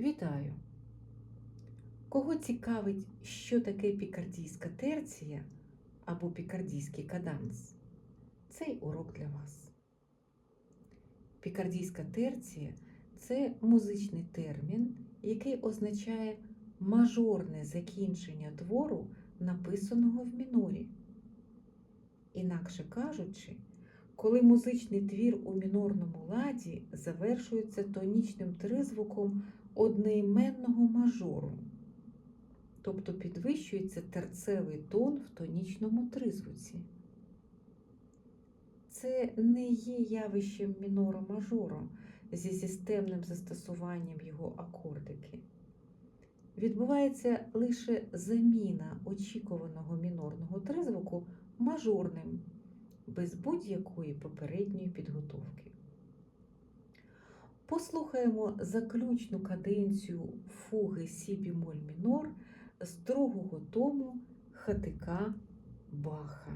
Вітаю! Кого цікавить, що таке пікардійська терція або пікардійський каданс? Цей урок для вас. Пікардійська терція це музичний термін, який означає мажорне закінчення твору, написаного в мінорі. Інакше кажучи, коли музичний твір у мінорному ладі завершується тонічним тризвуком одноіменного мажору, тобто підвищується терцевий тон в тонічному тризвуці. Це не є явищем міноро мажору зі системним застосуванням його акордики. Відбувається лише заміна очікуваного мінорного тризвуку мажорним, без будь-якої попередньої підготовки. Послухаємо заключну каденцію фуги Сі бімоль мінор з другого тому хатика Баха.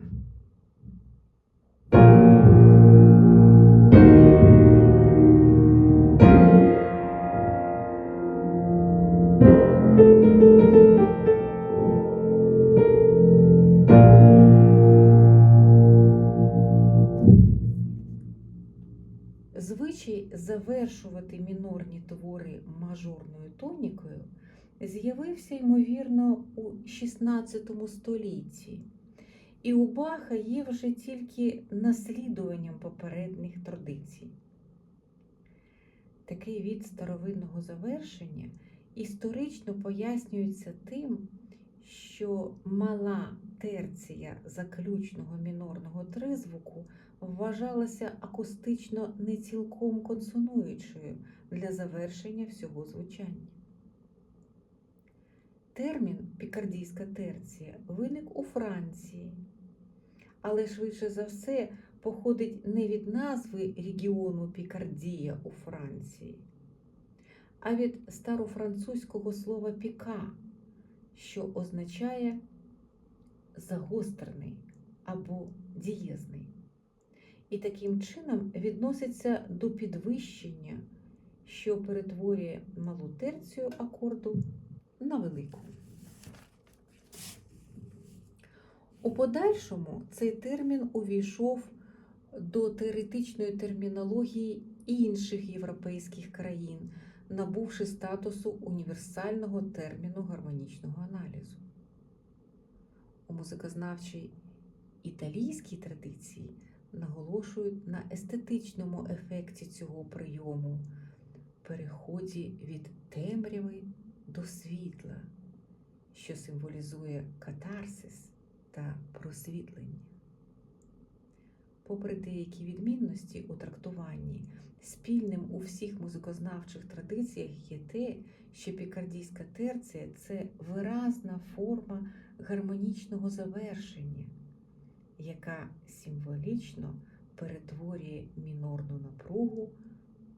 Звичай завершувати мінорні твори мажорною тонікою з'явився, ймовірно, у XVI столітті, і у Баха є вже тільки наслідуванням попередніх традицій. Такий від старовинного завершення історично пояснюється тим, що мала терція заключного мінорного тризвуку вважалася акустично не цілком консонуючою для завершення всього звучання. Термін пікардійська терція виник у Франції, але швидше за все походить не від назви регіону Пікардія у Франції, а від старофранцузького слова піка, що означає загострений або дієзний і таким чином відноситься до підвищення, що перетворює малу терцію акорду на велику. У подальшому цей термін увійшов до теоретичної термінології інших європейських країн, набувши статусу універсального терміну гармонічного аналізу. У музикознавчій італійській традиції наголошують на естетичному ефекті цього прийому, переході від темряви до світла, що символізує катарсис та просвітлення. Попри деякі відмінності у трактуванні, спільним у всіх музикознавчих традиціях є те, що пікардійська терція це виразна форма гармонічного завершення яка символічно перетворює мінорну напругу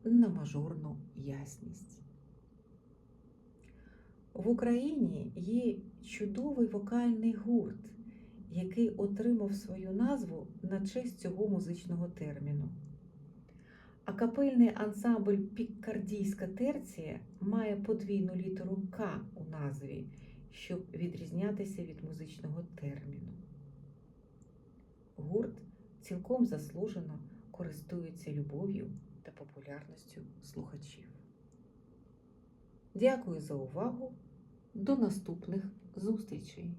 на мажорну ясність. В Україні є чудовий вокальний гурт, який отримав свою назву на честь цього музичного терміну. А капельний ансамбль Піккардійська терція має подвійну літеру К у назві, щоб відрізнятися від музичного терміну гурт цілком заслужено користується любов'ю та популярністю слухачів. Дякую за увагу. До наступних зустрічей!